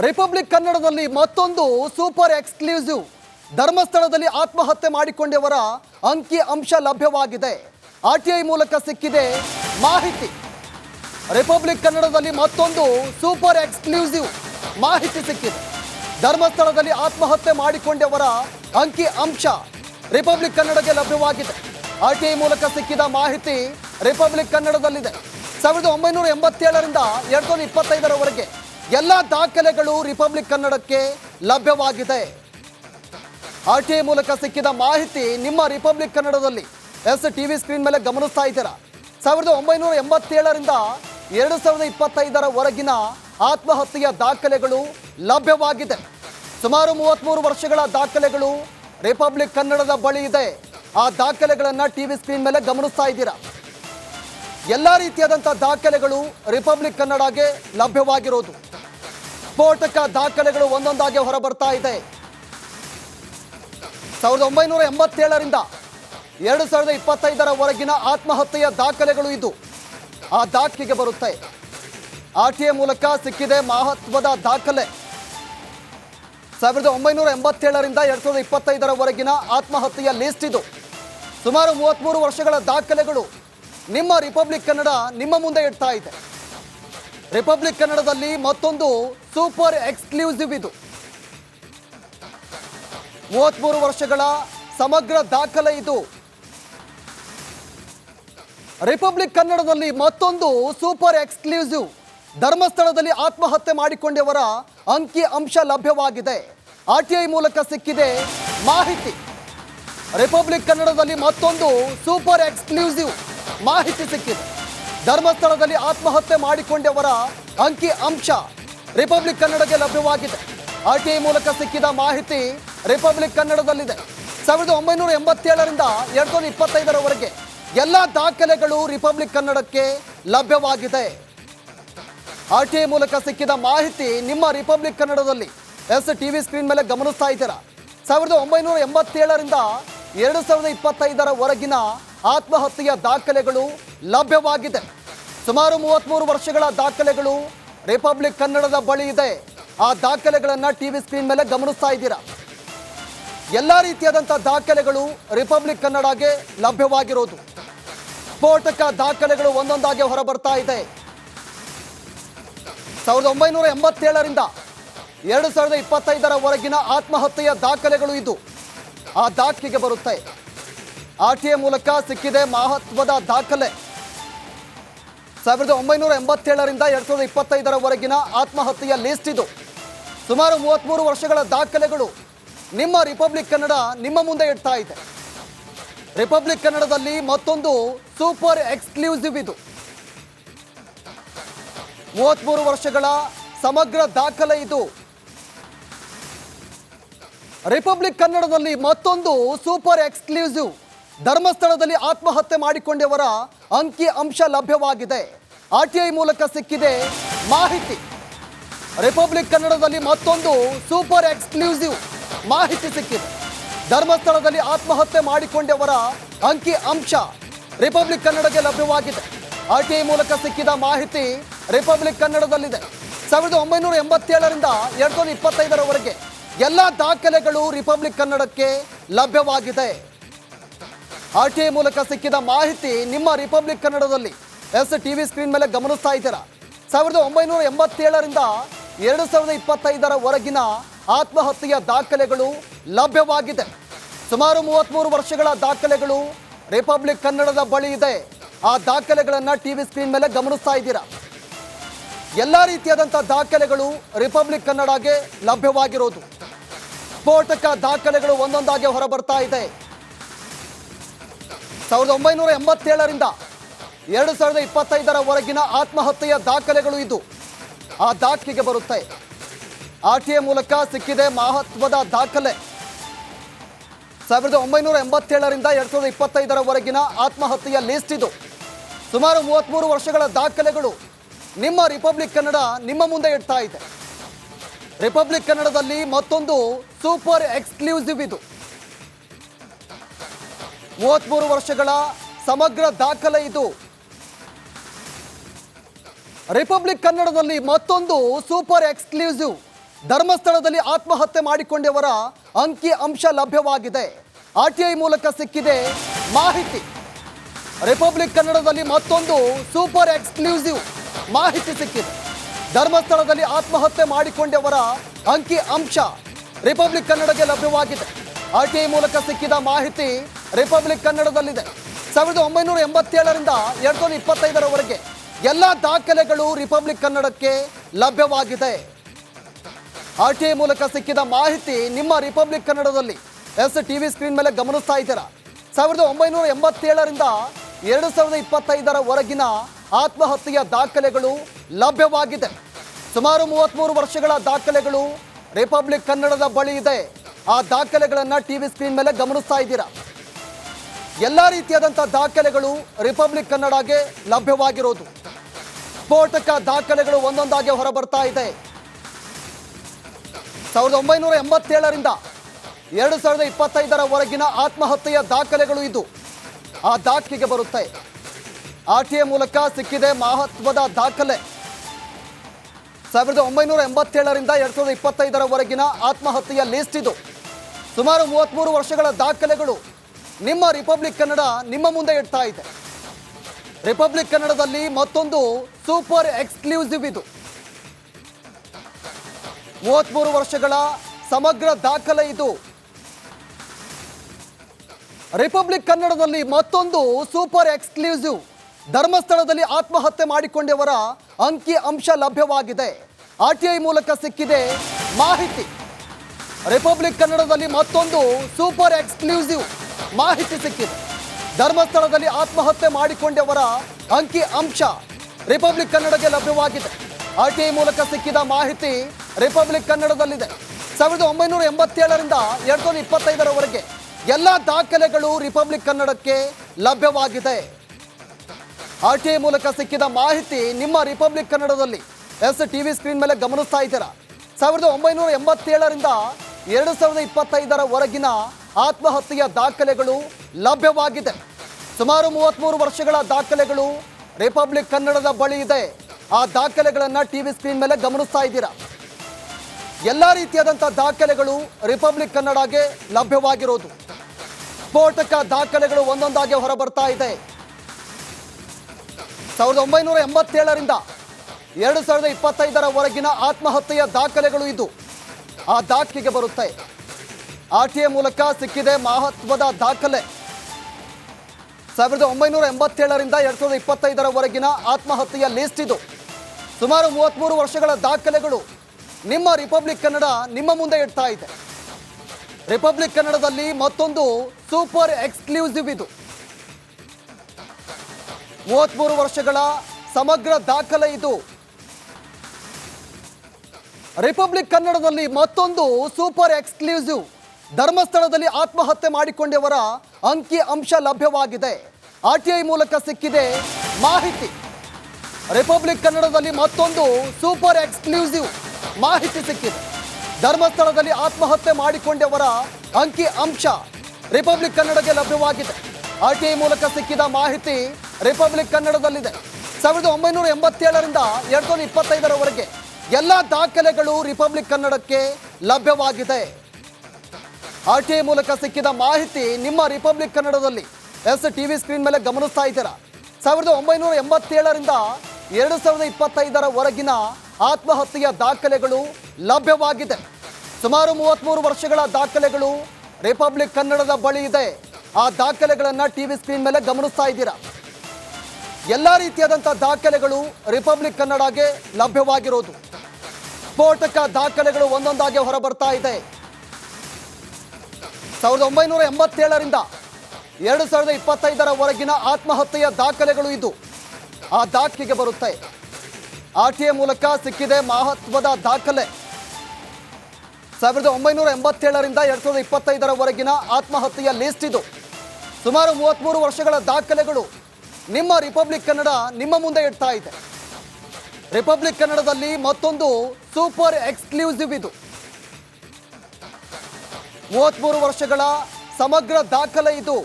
Republic ಕನ್ನಡದಲ್ಲಿ ಮತ್ತೊಂದು super exclusive. ಧರ್ಮಸ್ಥಳದಲ್ಲಿ ಆತ್ಮಹತ್ಯೆ ಮಾಡಿಕೊಂಡವರ ಅಂಕಿ ಅಂಶ ಲಭ್ಯವಾಗಿದೆ. ಆರ್ ಟಿ ಐ ಮೂಲಕ ಸಿಕ್ಕಿದೆ ಮಾಹಿತಿ. ರಿಪಬ್ಲಿಕ್ ಕನ್ನಡದಲ್ಲಿ ಮತ್ತೊಂದು ಸೂಪರ್ ಎಕ್ಸ್ಕ್ಲೂಸಿವ್ ಮಾಹಿತಿ ಸಿಕ್ಕಿದೆ. ಧರ್ಮಸ್ಥಳದಲ್ಲಿ ಆತ್ಮಹತ್ಯೆ ಮಾಡಿಕೊಂಡವರ ಅಂಕಿ ಅಂಶ ರಿಪಬ್ಲಿಕ್ ಕನ್ನಡಕ್ಕೆ ಲಭ್ಯವಾಗಿದೆ. ಆರ್ ಟಿ ಐ ಮೂಲಕ ಸಿಕ್ಕಿದ ಮಾಹಿತಿ ರಿಪಬ್ಲಿಕ್ ಕನ್ನಡದಲ್ಲಿದೆ. ಸಾವಿರದ ಒಂಬೈನೂರ ಎಂಬತ್ತೇಳರಿಂದ ಎರಡು ಸಾವಿರದ ಇಪ್ಪತ್ತೈದರವರೆಗೆ ಎಲ್ಲ ದಾಖಲೆಗಳು ರಿಪಬ್ಲಿಕ್ ಕನ್ನಡಕ್ಕೆ ಲಭ್ಯವಾಗಿದೆ. ಆರ್ ಟಿ ಐ ಮೂಲಕ ಸಿಕ್ಕಿದ ಮಾಹಿತಿ ನಿಮ್ಮ ರಿಪಬ್ಲಿಕ್ ಕನ್ನಡದಲ್ಲಿ. ಎಸ್ ಟಿ ವಿ ಸ್ಕ್ರೀನ್ ಮೇಲೆ ಗಮನಿಸ್ತಾ ಇದ್ದೀರಾ? ಸಾವಿರದ ಒಂಬೈನೂರ ಎಂಬತ್ತೇಳರಿಂದ ಎರಡು ಸಾವಿರದ ಇಪ್ಪತ್ತೈದರವರೆಗಿನ ಆತ್ಮಹತ್ಯೆಯ ದಾಖಲೆಗಳು ಲಭ್ಯವಾಗಿದೆ. ಸುಮಾರು ಮೂವತ್ತ್ಮೂರು ವರ್ಷಗಳ ದಾಖಲೆಗಳು ರಿಪಬ್ಲಿಕ್ ಕನ್ನಡದ ಬಳಿ ಇದೆ. ಆ ದಾಖಲೆಗಳನ್ನು ಟಿ ವಿ ಸ್ಕ್ರೀನ್ ಮೇಲೆ ಗಮನಿಸ್ತಾ ಇದ್ದೀರಾ? ಎಲ್ಲ ರೀತಿಯಾದಂಥ ದಾಖಲೆಗಳು ರಿಪಬ್ಲಿಕ್ ಕನ್ನಡಗೆ ಲಭ್ಯವಾಗಿರೋದು. ಸ್ಫೋಟಕ ದಾಖಲೆಗಳು ಒಂದೊಂದಾಗಿ ಹೊರಬರ್ತಾ ಇದೆ. ಸಾವಿರದ ಒಂಬೈನೂರ ಎಂಬತ್ತೇಳರಿಂದ ಎರಡು ಸಾವಿರದ ಇಪ್ಪತ್ತೈದರವರೆಗಿನ ಆತ್ಮಹತ್ಯೆಯ ದಾಖಲೆಗಳು ಇದು. ಆ ದಾಖಲೆಗೆ ಬರುತ್ತೆ. ಆರ್ ಟಿ ಎ ಮೂಲಕ ಸಿಕ್ಕಿದೆ ಮಹತ್ವದ ದಾಖಲೆ. ಸಾವಿರದ ಒಂಬೈನೂರ ಎಂಬತ್ತೇಳರಿಂದ ಎರಡು ಸಾವಿರದ ಇಪ್ಪತ್ತೈದರವರೆಗಿನ ಆತ್ಮಹತ್ಯೆಯ ಲಿಸ್ಟ್ ಇದು. ಸುಮಾರು ಮೂವತ್ತ್ಮೂರು ವರ್ಷಗಳ ದಾಖಲೆಗಳು ನಿಮ್ಮ ರಿಪಬ್ಲಿಕ್ ಕನ್ನಡ ನಿಮ್ಮ ಮುಂದೆ ಇಡ್ತಾ ಇದೆ. ರಿಪಬ್ಲಿಕ್ ಕನ್ನಡದಲ್ಲಿ ಮತ್ತೊಂದು ಸೂಪರ್ ಎಕ್ಸ್ಕ್ಲೂಸಿವ್ ಇದು. ಮೂವತ್ಮೂರು ವರ್ಷಗಳ ಸಮಗ್ರ ದಾಖಲೆ ಇದು. ರಿಪಬ್ಲಿಕ್ ಕನ್ನಡದಲ್ಲಿ ಮತ್ತೊಂದು ಸೂಪರ್ ಎಕ್ಸ್ಕ್ಲೂಸಿವ್. ಧರ್ಮಸ್ಥಳದಲ್ಲಿ ಆತ್ಮಹತ್ಯೆ ಮಾಡಿಕೊಂಡವರ ಅಂಕಿ ಅಂಶ ಲಭ್ಯವಾಗಿದೆ. ಆರ್ಟಿಐ ಮೂಲಕ ಸಿಕ್ಕಿದೆ ಮಾಹಿತಿ. ರಿಪಬ್ಲಿಕ್ ಕನ್ನಡದಲ್ಲಿ ಮತ್ತೊಂದು ಸೂಪರ್ ಎಕ್ಸ್ಕ್ಲೂಸಿವ್ ಮಾಹಿತಿ ಸಿಕ್ಕಿದೆ. ಧರ್ಮಸ್ಥಳದಲ್ಲಿ ಆತ್ಮಹತ್ಯೆ ಮಾಡಿಕೊಂಡವರ ಅಂಕಿ ಅಂಶ ರಿಪಬ್ಲಿಕ್ ಕನ್ನಡಕ್ಕೆ ಲಭ್ಯವಾಗಿದೆ. ಆರ್ ಟಿ ಐ ಮೂಲಕ ಸಿಕ್ಕಿದ ಮಾಹಿತಿ ರಿಪಬ್ಲಿಕ್ ಕನ್ನಡದಲ್ಲಿದೆ. ಸಾವಿರದ ಒಂಬೈನೂರ ಎಂಬತ್ತೇಳರಿಂದ ಎರಡು ಸಾವಿರದ ಇಪ್ಪತ್ತೈದರವರೆಗೆ ಎಲ್ಲ ದಾಖಲೆಗಳು ರಿಪಬ್ಲಿಕ್ ಕನ್ನಡಕ್ಕೆ ಲಭ್ಯವಾಗಿದೆ. ಆರ್ ಟಿ ಐ ಮೂಲಕ ಸಿಕ್ಕಿದ ಮಾಹಿತಿ ನಿಮ್ಮ ರಿಪಬ್ಲಿಕ್ ಕನ್ನಡದಲ್ಲಿ. ಎಸ್ ಟಿವಿ ಸ್ಕ್ರೀನ್ ಮೇಲೆ ಗಮನಿಸ್ತಾ ಇದ್ದೀರಾ. ಸಾವಿರದ ಒಂಬೈನೂರ ಎಂಬತ್ತೇಳರಿಂದ ಎರಡು ಸಾವಿರದ ಇಪ್ಪತ್ತೈದರವರೆಗಿನ ಆತ್ಮಹತ್ಯೆಯ ದಾಖಲೆಗಳು ಲಭ್ಯವಾಗಿದೆ. ಸುಮಾರು ಮೂವತ್ತ್ಮೂರು ವರ್ಷಗಳ ದಾಖಲೆಗಳು ರಿಪಬ್ಲಿಕ್ ಕನ್ನಡದ ಬಳಿ ಇದೆ. ಆ ದಾಖಲೆಗಳನ್ನು ಟಿ ವಿ ಸ್ಕ್ರೀನ್ ಮೇಲೆ ಗಮನಿಸ್ತಾ ಇದ್ದೀರಾ? ಎಲ್ಲ ರೀತಿಯಾದಂಥ ದಾಖಲೆಗಳು ರಿಪಬ್ಲಿಕ್ ಕನ್ನಡಗೆ ಲಭ್ಯವಾಗಿರೋದು. ಸ್ಫೋಟಕ ದಾಖಲೆಗಳು ಒಂದೊಂದಾಗಿ ಹೊರಬರ್ತಾ ಇದೆ. ಸಾವಿರದ ಒಂಬೈನೂರ ಎಂಬತ್ತೇಳರಿಂದ ಎರಡು ಸಾವಿರದ ಇಪ್ಪತ್ತೈದರವರೆಗಿನ ಆತ್ಮಹತ್ಯೆಯ ದಾಖಲೆಗಳು ಇದು. ಆ ದಾಖಲೆಗೆ ಬರುತ್ತೆ. ಆರ್ ಟಿ ಎ ಮೂಲಕ ಸಿಕ್ಕಿದೆ ಮಹತ್ವದ ದಾಖಲೆ. ಸಾವಿರದ ಒಂಬೈನೂರ ಎಂಬತ್ತೇಳರಿಂದ ಎರಡು ಸಾವಿರದ ಇಪ್ಪತ್ತೈದರವರೆಗಿನ ಆತ್ಮಹತ್ಯೆಯ ಲಿಸ್ಟ್ ಇದು. ಸುಮಾರು ಮೂವತ್ತ್ಮೂರು ವರ್ಷಗಳ ದಾಖಲೆಗಳು ನಿಮ್ಮ ರಿಪಬ್ಲಿಕ್ ಕನ್ನಡ ನಿಮ್ಮ ಮುಂದೆ ಇಡ್ತಾ ಇದೆ. ರಿಪಬ್ಲಿಕ್ ಕನ್ನಡದಲ್ಲಿ ಮತ್ತೊಂದು ಸೂಪರ್ ಎಕ್ಸ್ಕ್ಲೂಸಿವ್ ಇದು. ಮೂವತ್ತ್ಮೂರು ವರ್ಷಗಳ ಸಮಗ್ರ ದಾಖಲೆ ಇದು. ರಿಪಬ್ಲಿಕ್ ಕನ್ನಡದಲ್ಲಿ ಮತ್ತೊಂದು ಸೂಪರ್ ಎಕ್ಸ್ಕ್ಲೂಸಿವ್. ಧರ್ಮಸ್ಥಳದಲ್ಲಿ ಆತ್ಮಹತ್ಯೆ ಮಾಡಿಕೊಂಡವರ ಅಂಕಿ ಅಂಶ ಲಭ್ಯವಾಗಿದೆ. ಆರ್ ಟಿ ಐ ಮೂಲಕ ಸಿಕ್ಕಿದೆ ಮಾಹಿತಿ. ರಿಪಬ್ಲಿಕ್ ಕನ್ನಡದಲ್ಲಿ ಮತ್ತೊಂದು ಸೂಪರ್ ಎಕ್ಸ್ಕ್ಲೂಸಿವ್ ಮಾಹಿತಿ ಸಿಕ್ಕಿದೆ. ಧರ್ಮಸ್ಥಳದಲ್ಲಿ ಆತ್ಮಹತ್ಯೆ ಮಾಡಿಕೊಂಡವರ ಅಂಕಿ ಅಂಶ ರಿಪಬ್ಲಿಕ್ ಕನ್ನಡಕ್ಕೆ ಲಭ್ಯವಾಗಿದೆ. ಆರ್ ಟಿ ಐ ಮೂಲಕ ಸಿಕ್ಕಿದ ಮಾಹಿತಿ ರಿಪಬ್ಲಿಕ್ ಕನ್ನಡದಲ್ಲಿದೆ. ಸಾವಿರದ ಒಂಬೈನೂರ ಎಂಬತ್ತೇಳರಿಂದ ಎರಡು ಸಾವಿರದ ಇಪ್ಪತ್ತೈದರವರೆಗೆ ಎಲ್ಲ ದಾಖಲೆಗಳು ರಿಪಬ್ಲಿಕ್ ಕನ್ನಡಕ್ಕೆ ಲಭ್ಯವಾಗಿದೆ. ಆರ್ ಟಿ ಐ ಮೂಲಕ ಸಿಕ್ಕಿದ ಮಾಹಿತಿ ನಿಮ್ಮ ರಿಪಬ್ಲಿಕ್ ಕನ್ನಡದಲ್ಲಿ. ಎಸ್ ಟಿ ವಿ ಸ್ಕ್ರೀನ್ ಮೇಲೆ ಗಮನಿಸ್ತಾ ಇದ್ದೀರಾ? ಸಾವಿರದ ಒಂಬೈನೂರ ಎಂಬತ್ತೇಳರಿಂದ ಎರಡು ಸಾವಿರದ ಇಪ್ಪತ್ತೈದರವರೆಗಿನ ಆತ್ಮಹತ್ಯೆಯ ದಾಖಲೆಗಳು ಲಭ್ಯವಾಗಿದೆ. ಸುಮಾರು ಮೂವತ್ತ್ಮೂರು ವರ್ಷಗಳ ದಾಖಲೆಗಳು ರಿಪಬ್ಲಿಕ್ ಕನ್ನಡದ ಬಳಿ ಇದೆ. ಆ ದಾಖಲೆಗಳನ್ನು ಟಿ ವಿ ಸ್ಕ್ರೀನ್ ಮೇಲೆ ಗಮನಿಸ್ತಾ ಇದ್ದೀರಾ? ಎಲ್ಲ ರೀತಿಯಾದಂಥ ದಾಖಲೆಗಳು ರಿಪಬ್ಲಿಕ್ ಕನ್ನಡಗೆ ಲಭ್ಯವಾಗಿರೋದು. ಸ್ಫೋಟಕ ದಾಖಲೆಗಳು ಒಂದೊಂದಾಗಿ ಹೊರಬರ್ತಾ ಇದೆ. ಸಾವಿರದ ಒಂಬೈನೂರ ಎಂಬತ್ತೇಳರಿಂದ ಎರಡು ಸಾವಿರದ ಇಪ್ಪತ್ತೈದರವರೆಗಿನ ಆತ್ಮಹತ್ಯೆಯ ದಾಖಲೆಗಳು ಇದು ಆ ದಾಖಲೆಗೆ ಬರುತ್ತೆ. ಆರ್ ಟಿ ಎ ಮೂಲಕ ಸಿಕ್ಕಿದೆ ಮಹತ್ವದ ದಾಖಲೆ. ಸಾವಿರದ ಒಂಬೈನೂರ ಎಂಬತ್ತೇಳರಿಂದ ಎರಡು ಸಾವಿರದ ಇಪ್ಪತ್ತೈದರವರೆಗಿನ ಆತ್ಮಹತ್ಯೆಯ ಲಿಸ್ಟ್ ಇದು. ಸುಮಾರು ಮೂವತ್ತ್ಮೂರು ವರ್ಷಗಳ ದಾಖಲೆಗಳು ನಿಮ್ಮ ರಿಪಬ್ಲಿಕ್ ಕನ್ನಡ ನಿಮ್ಮ ಮುಂದೆ ಇಡ್ತಾ ಇದೆ. ರಿಪಬ್ಲಿಕ್ ಕನ್ನಡದಲ್ಲಿ ಮತ್ತೊಂದು ಸೂಪರ್ ಎಕ್ಸ್ಕ್ಲೂಸಿವ್ ಇದು. ಮೂವತ್ತ್ಮೂರು ವರ್ಷಗಳ ಸಮಗ್ರ ದಾಖಲೆ ಇದು. ರಿಪಬ್ಲಿಕ್ ಕನ್ನಡದಲ್ಲಿ ಮತ್ತೊಂದು ಸೂಪರ್ ಎಕ್ಸ್ಕ್ಲೂಸಿವ್ ಧರ್ಮಸ್ಥಳದಲ್ಲಿ ಆತ್ಮಹತ್ಯೆ ಮಾಡಿಕೊಂಡವರ ಅಂಕಿ ಅಂಶ ಲಭ್ಯವಾಗಿದೆ. ಆರ್ ಟಿ ಐ ಮೂಲಕ ಸಿಕ್ಕಿದೆ ಮಾಹಿತಿ. ರಿಪಬ್ಲಿಕ್ ಕನ್ನಡದಲ್ಲಿ ಮತ್ತೊಂದು ಸೂಪರ್ ಎಕ್ಸ್ಕ್ಲೂಸಿವ್ ಮಾಹಿತಿ ಸಿಕ್ಕಿದೆ. ಧರ್ಮಸ್ಥಳದಲ್ಲಿ ಆತ್ಮಹತ್ಯೆ ಮಾಡಿಕೊಂಡವರ ಅಂಕಿ ಅಂಶ ರಿಪಬ್ಲಿಕ್ ಕನ್ನಡಕ್ಕೆ ಲಭ್ಯವಾಗಿದೆ. ಆರ್ ಟಿ ಐ ಮೂಲಕ ಸಿಕ್ಕಿದ ಮಾಹಿತಿ ರಿಪಬ್ಲಿಕ್ ಕನ್ನಡದಲ್ಲಿದೆ. ಸಾವಿರದ ಒಂಬೈನೂರ ಎಂಬತ್ತೇಳರಿಂದ ಎರಡು ಸಾವಿರದ ಇಪ್ಪತ್ತೈದರವರೆಗೆ ಎಲ್ಲ ದಾಖಲೆಗಳು ರಿಪಬ್ಲಿಕ್ ಕನ್ನಡಕ್ಕೆ ಲಭ್ಯವಾಗಿದೆ. ಆರ್ ಟಿ ಐ ಮೂಲಕ ಸಿಕ್ಕಿದ ಮಾಹಿತಿ ನಿಮ್ಮ ರಿಪಬ್ಲಿಕ್ ಕನ್ನಡದಲ್ಲಿ. ಎಸ್ ಟಿ ವಿ ಸ್ಕ್ರೀನ್ ಮೇಲೆ ಗಮನಿಸ್ತಾ ಇದ್ದೀರಾ. ಸಾವಿರದ ಒಂಬೈನೂರ ಎಂಬತ್ತೇಳರಿಂದ ಎರಡು ಸಾವಿರದ ಇಪ್ಪತ್ತೈದರವರೆಗಿನ ಆತ್ಮಹತ್ಯೆಯ ದಾಖಲೆಗಳು ಲಭ್ಯವಾಗಿದೆ. ಸುಮಾರು ಮೂವತ್ತ್ಮೂರು ವರ್ಷಗಳ ದಾಖಲೆಗಳು ರಿಪಬ್ಲಿಕ್ ಕನ್ನಡದ ಬಳಿ ಇದೆ. ಆ ದಾಖಲೆಗಳನ್ನು ಟಿ ವಿ ಸ್ಕ್ರೀನ್ ಮೇಲೆ ಗಮನಿಸ್ತಾ ಇದ್ದೀರಾ. ಎಲ್ಲ ರೀತಿಯಾದಂಥ ದಾಖಲೆಗಳು ರಿಪಬ್ಲಿಕ್ ಕನ್ನಡಗೆ ಲಭ್ಯವಾಗಿರೋದು. ಸ್ಫೋಟಕ ದಾಖಲೆಗಳು ಒಂದೊಂದಾಗಿ ಹೊರಬರ್ತಾ ಇದೆ. ಸಾವಿರದ ಒಂಬೈನೂರ ಎಂಬತ್ತೇಳರಿಂದ ಎರಡು ಸಾವಿರದ ಇಪ್ಪತ್ತೈದರವರೆಗಿನ ಆತ್ಮಹತ್ಯೆಯ ದಾಖಲೆಗಳು ಇದು. ಆ ದಾಖಲೆಗೆ ಬರುತ್ತೆ. ಆರ್ ಟಿ ಎ ಮೂಲಕ ಸಿಕ್ಕಿದೆ ಮಹತ್ವದ ದಾಖಲೆ. ಸಾವಿರದ ಒಂಬೈನೂರ ಎಂಬತ್ತೇಳರಿಂದ ಎರಡು ಸಾವಿರದ ಇಪ್ಪತ್ತೈದರವರೆಗಿನ ಆತ್ಮಹತ್ಯೆಯ ಲಿಸ್ಟ್ ಇದು. ಸುಮಾರು ಮೂವತ್ತ್ಮೂರು ವರ್ಷಗಳ ದಾಖಲೆಗಳು. ನಿಮ್ಮ ರಿಪಬ್ಲಿಕ್ ಕನ್ನಡ ನಿಮ್ಮ ಮುಂದೆ ಇಡ್ತಾ ಇದೆ. ರಿಪಬ್ಲಿಕ್ ಕನ್ನಡದಲ್ಲಿ ಮತ್ತೊಂದು ಸೂಪರ್ ಎಕ್ಸ್ಕ್ಲೂಸಿವ್ ಇದು. ಮೂವತ್ಮೂರು ವರ್ಷಗಳ ಸಮಗ್ರ ದಾಖಲೆ ಇದು. ರಿಪಬ್ಲಿಕ್ ಕನ್ನಡದಲ್ಲಿ ಮತ್ತೊಂದು ಸೂಪರ್ ಎಕ್ಸ್ಕ್ಲೂಸಿವ್ ಧರ್ಮಸ್ಥಳದಲ್ಲಿ ಆತ್ಮಹತ್ಯೆ ಮಾಡಿಕೊಂಡವರ ಅಂಕಿ ಅಂಶ ಲಭ್ಯವಾಗಿದೆ. ಆರ್ ಟಿ ಐ ಮೂಲಕ ಸಿಕ್ಕಿದೆ ಮಾಹಿತಿ. ರಿಪಬ್ಲಿಕ್ ಕನ್ನಡದಲ್ಲಿ ಮತ್ತೊಂದು ಸೂಪರ್ ಎಕ್ಸ್ಕ್ಲೂಸಿವ್ ಮಾಹಿತಿ ಸಿಕ್ಕಿದೆ ಧರ್ಮಸ್ಥಳದಲ್ಲಿ ಆತ್ಮಹತ್ಯೆ ಮಾಡಿಕೊಂಡವರ ಅಂಕಿ ಅಂಶ ರಿಪಬ್ಲಿಕ್ ಕನ್ನಡಕ್ಕೆ ಲಭ್ಯವಾಗಿದೆ. ಆರ್ ಟಿ ಐ ಮೂಲಕ ಸಿಕ್ಕಿದ ಮಾಹಿತಿ ರಿಪಬ್ಲಿಕ್ ಕನ್ನಡದಲ್ಲಿದೆ. ಸಾವಿರದ ಒಂಬೈನೂರ ಎಂಬತ್ತೇಳರಿಂದ ಎರಡು ಸಾವಿರದ ಇಪ್ಪತ್ತೈದರವರೆಗೆ ಎಲ್ಲ ದಾಖಲೆಗಳು ರಿಪಬ್ಲಿಕ್ ಕನ್ನಡಕ್ಕೆ ಲಭ್ಯವಾಗಿದೆ. ಆರ್ ಟಿ ಐ ಮೂಲಕ ಸಿಕ್ಕಿದ ಮಾಹಿತಿ ನಿಮ್ಮ ರಿಪಬ್ಲಿಕ್ ಕನ್ನಡದಲ್ಲಿ. ಎಸ್ ಟಿವಿ ಸ್ಕ್ರೀನ್ ಮೇಲೆ ಗಮನಿಸ್ತಾ ಇದ್ದೀರಾ. ಸಾವಿರದ ಒಂಬೈನೂರ ಎಂಬತ್ತೇಳರಿಂದ ಎರಡು ಸಾವಿರದ ಇಪ್ಪತ್ತೈದರವರೆಗಿನ ಆತ್ಮಹತ್ಯೆಯ ದಾಖಲೆಗಳು ಲಭ್ಯವಾಗಿದೆ. ಸುಮಾರು ಮೂವತ್ತ್ಮೂರು ವರ್ಷಗಳ ದಾಖಲೆಗಳು ರಿಪಬ್ಲಿಕ್ ಕನ್ನಡದ ಬಳಿ ಇದೆ. ಆ ದಾಖಲೆಗಳನ್ನು ಟಿ ವಿ ಸ್ಕ್ರೀನ್ ಮೇಲೆ ಗಮನಿಸ್ತಾ ಇದ್ದೀರಾ? ಎಲ್ಲ ರೀತಿಯಾದಂಥ ದಾಖಲೆಗಳು ರಿಪಬ್ಲಿಕ್ ಕನ್ನಡಗೆ ಲಭ್ಯವಾಗಿರೋದು. ಸ್ಫೋಟಕ ದಾಖಲೆಗಳು ಒಂದೊಂದಾಗಿ ಹೊರಬರ್ತಾ ಇದೆ. ಸಾವಿರದ ಒಂಬೈನೂರ ಎಂಬತ್ತೇಳರಿಂದ ಎರಡು ಸಾವಿರದ ಇಪ್ಪತ್ತೈದರವರೆಗಿನ ಆತ್ಮಹತ್ಯೆಯ ದಾಖಲೆಗಳು ಇದು. ಆ ದಾಖಲೆಗೆ ಬರುತ್ತೆ. ಆರ್ ಟಿ ಎ ಮೂಲಕ ಸಿಕ್ಕಿದೆ ಮಹತ್ವದ ದಾಖಲೆ. ಸಾವಿರದ ಒಂಬೈನೂರ ಎಂಬತ್ತೇಳರಿಂದ ಎರಡ್ ಸಾವಿರದ ಇಪ್ಪತ್ತೈದರವರೆಗಿನ ಆತ್ಮಹತ್ಯೆಯ ಲಿಸ್ಟ್ ಇದು. ಸುಮಾರು ಮೂವತ್ತ್ಮೂರು ವರ್ಷಗಳ ದಾಖಲೆಗಳು ನಿಮ್ಮ ರಿಪಬ್ಲಿಕ್ ಕನ್ನಡ ನಿಮ್ಮ ಮುಂದೆ ಇಡ್ತಾ ಇದೆ. ರಿಪಬ್ಲಿಕ್ ಕನ್ನಡದಲ್ಲಿ ಮತ್ತೊಂದು ಸೂಪರ್ ಎಕ್ಸ್ಕ್ಲೂಸಿವ್ ಇದು. ಮೂವತ್ತ್ಮೂರು ವರ್ಷಗಳ ಸಮಗ್ರ ದಾಖಲೆ ಇದು. ರಿಪಬ್ಲಿಕ್ ಕನ್ನಡದಲ್ಲಿ ಮತ್ತೊಂದು ಸೂಪರ್ ಎಕ್ಸ್ಕ್ಲೂಸಿವ್ ಧರ್ಮಸ್ಥಳದಲ್ಲಿ ಆತ್ಮಹತ್ಯೆ ಮಾಡಿಕೊಂಡವರ ಅಂಕಿ ಅಂಶ ಲಭ್ಯವಾಗಿದೆ. ಆರ್ ಟಿ ಐ ಮೂಲಕ ಸಿಕ್ಕಿದೆ ಮಾಹಿತಿ. ರಿಪಬ್ಲಿಕ್ ಕನ್ನಡದಲ್ಲಿ ಮತ್ತೊಂದು ಸೂಪರ್ ಎಕ್ಸ್ಕ್ಲೂಸಿವ್ ಮಾಹಿತಿ ಸಿಕ್ಕಿದೆ. ಧರ್ಮಸ್ಥಳದಲ್ಲಿ ಆತ್ಮಹತ್ಯೆ ಮಾಡಿಕೊಂಡವರ ಅಂಕಿ ಅಂಶ ರಿಪಬ್ಲಿಕ್ ಕನ್ನಡಕ್ಕೆ ಲಭ್ಯವಾಗಿದೆ. ಆರ್ ಟಿ ಐ ಮೂಲಕ ಸಿಕ್ಕಿದ ಮಾಹಿತಿ ರಿಪಬ್ಲಿಕ್ ಕನ್ನಡದಲ್ಲಿದೆ. ಸಾವಿರದ ಒಂಬೈನೂರ ಎಂಬತ್ತೇಳರಿಂದ ಎರಡು ಸಾವಿರದ ಇಪ್ಪತ್ತೈದರವರೆಗೆ ಎಲ್ಲ ದಾಖಲೆಗಳು ರಿಪಬ್ಲಿಕ್ ಕನ್ನಡಕ್ಕೆ ಲಭ್ಯವಾಗಿದೆ. ಆರ್ ಟಿ ಐ ಮೂಲಕ ಸಿಕ್ಕಿದ ಮಾಹಿತಿ ನಿಮ್ಮ ರಿಪಬ್ಲಿಕ್ ಕನ್ನಡದಲ್ಲಿ. ಎಸ್ ಟಿ ವಿ ಸ್ಕ್ರೀನ್ ಮೇಲೆ ಗಮನಿಸ್ತಾ ಇದ್ದೀರಾ? ಸಾವಿರದ ಒಂಬೈನೂರ ಎಂಬತ್ತೇಳರಿಂದ ಎರಡು ಸಾವಿರದ ಇಪ್ಪತ್ತೈದರವರೆಗಿನ ಆತ್ಮಹತ್ಯೆಯ ದಾಖಲೆಗಳು ಲಭ್ಯವಾಗಿದೆ. ಸುಮಾರು ಮೂವತ್ತ್ಮೂರು ವರ್ಷಗಳ ದಾಖಲೆಗಳು ರಿಪಬ್ಲಿಕ್ ಕನ್ನಡದ ಬಳಿ ಇದೆ. ಆ ದಾಖಲೆಗಳನ್ನು ಟಿ ವಿ ಸ್ಕ್ರೀನ್ ಮೇಲೆ ಗಮನಿಸ್ತಾ ಇದ್ದೀರಾ? ಎಲ್ಲ ರೀತಿಯಾದಂಥ ದಾಖಲೆಗಳು ರಿಪಬ್ಲಿಕ್ ಕನ್ನಡಗೆ ಲಭ್ಯವಾಗಿರೋದು. ಸ್ಫೋಟಕ ದಾಖಲೆಗಳು ಒಂದೊಂದಾಗಿ ಹೊರಬರ್ತಾ ಇದೆ. ಸಾವಿರದ ಒಂಬೈನೂರ ಎಂಬತ್ತೇಳರಿಂದ ಎರಡು ಸಾವಿರದ ಇಪ್ಪತ್ತೈದರವರೆಗಿನ ಆತ್ಮಹತ್ಯೆಯ ದಾಖಲೆಗಳು ಇದು ಆ ದಾಖಲೆಗೆ ಬರುತ್ತೆ. ಆರ್ ಟಿ ಎ ಮೂಲಕ ಸಿಕ್ಕಿದೆ ಮಹತ್ವದ ದಾಖಲೆ. ಸಾವಿರದ ಒಂಬೈನೂರ ಎಂಬತ್ತೇಳರಿಂದ ಎರಡು ಸಾವಿರದ ಇಪ್ಪತ್ತೈದರವರೆಗಿನ ಆತ್ಮಹತ್ಯೆಯ ಲಿಸ್ಟ್ ಇದು. ಸುಮಾರು ಮೂವತ್ತ್ಮೂರು ವರ್ಷಗಳ ದಾಖಲೆಗಳು ನಿಮ್ಮ ರಿಪಬ್ಲಿಕ್ ಕನ್ನಡ ನಿಮ್ಮ ಮುಂದೆ ಇಡ್ತಾ ಇದೆ. ರಿಪಬ್ಲಿಕ್ ಕನ್ನಡದಲ್ಲಿ ಮತ್ತೊಂದು ಸೂಪರ್ ಎಕ್ಸ್ಕ್ಲೂಸಿವ್ ಇದು. ಮೂವತ್ತ್ಮೂರು ವರ್ಷಗಳ ಸಮಗ್ರ ದಾಖಲೆ ಇದು.